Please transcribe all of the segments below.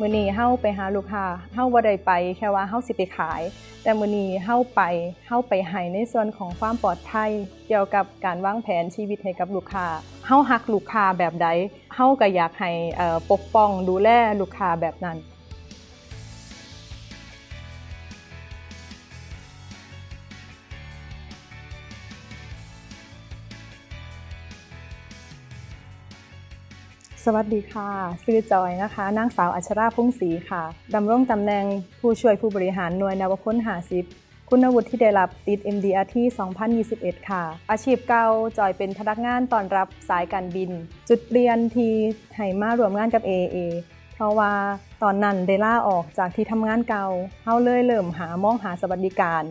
มือนี้เฮาไปหาลูกค้าเฮาบ่ได้ไปแค่ว่าเฮาสิไปขาย แต่มือนี้เฮาไปเฮาไปให้ในส่วนของความปลอดภัยเกี่ยวกับการวางแผนชีวิตให้กับลูกค้าเฮาฮักลูกค้าแบบใดเฮาก็อยากให้ปกป้องดูแลลูกค้าแบบนั้น สวัสดีค่ะชื่อจอยนะคะ นางสาวอัชราพุ่งศรีค่ะ ดำรงตำแหน่งผู้ช่วยผู้บริหารหน่วยนวพลหาสิบคุณวุฒิที่ได้รับติด MDRT 2021 ค่ะ อาชีพเก่าจอยเป็นพนักงานตอนรับสายการบิน จุดเปลี่ยนที่ให้มารวมงานกับ AA เพราะว่าตอนนั้นได้ล่าออกจากที่ทำงานเก่าเฮาเลยเริ่มหามองหาสวัสดิการ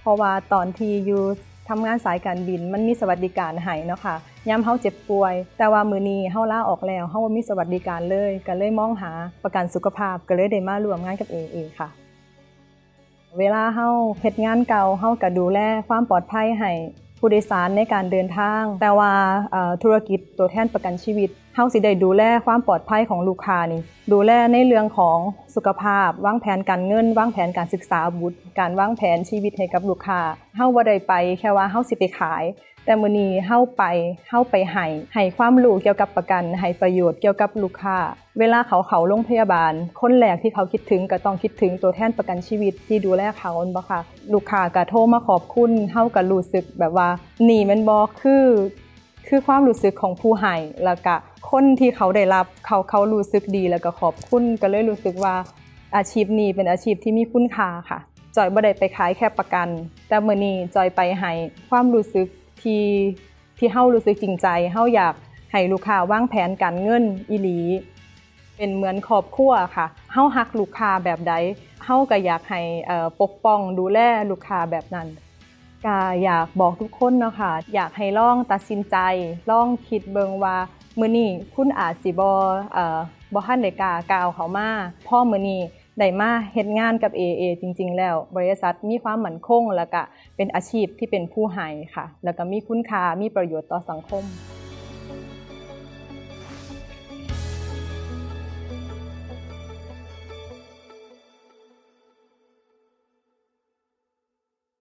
เพราะว่าตอนที่อยู่ ทำงานสายการบินมันมีสวัสดิการให้เนาะค่ะย้ำเฮาเจ็บป่วย แต่ว่ามือนี้เฮาล่าออกแล้วเฮาบ่มีสวัสดิการเลยก็เลยมองหาประกันสุขภาพก็เลยได้มาร่วมงานกับ AA ค่ะ เวลาเฮาเฮ็ดงานเก่าเฮาก็ดูแลความปลอดภัยให้ผู้โดยสารในการเดินทาง แต่ว่าธุรกิจตัวแทนประกันชีวิต เฮาสิได้ดูแลความปลอดภัยของลูกค้านี่ ดูแลในเรื่องของสุขภาพ วางแผนการเงิน วางแผนการศึกษาบุตร การวางแผนชีวิตให้กับลูกค้าเฮาบ่ได้ไปแค่ว่าเฮาสิไปขาย แต่มื้อนี้เฮาไปเฮาไปให้ให้ความรู้เกี่ยวกับประกันให้ประโยชน์เกี่ยวกับลูกค้า เวลาเขาเขาโรงพยาบาล คนแรกที่เขาคิดถึงก็ต้องคิดถึงตัวแทนประกันชีวิตที่ดูแลเขาแม่นบ่ค่ะ ลูกค้าก็โทรมาขอบคุณเฮาก็รู้สึกแบบว่านี่มันบ่คือ คือความรู้สึกของผู้ให้แล้วก็คนที่เขาได้รับเขาเขารู้สึกดีแล้วก็ขอบคุณก็เลยรู้สึกว่าอาชีพนี้เป็นอาชีพที่มีคุณค่าค่ะจอยบ่ได้ไปขายแค่ประกัน แต่เมื้อนี้จอยไปให้ความรู้สึกที่ที่เฮารู้สึกจริงใจเฮาอยากให้ลูกค้าวางแผนการเงินอีหลี เป็นเหมือนครอบครัวค่ะเฮาฮักลูกค้าแบบใดเฮาก็อยากให้ปกป้องดูแลลูกค้าแบบนั้น ก็อยากบอกทุกคนเนาะค่ะอยากให้ลองตัดสินใจลองคิดเบิงว่ามื้อนี้คุณอาจสิบ่เอ่อบอฮันเดกากาวเขามาพ่อมื้อนี้ได้มาเฮ็ดงานกับ AA จริง ๆ แล้ว บริษัทมีความมั่นคง แล้วก็เป็นอาชีพที่เป็นผู้ให้ค่ะ แล้วก็มีคุณค่ามีประโยชน์ต่อสังคม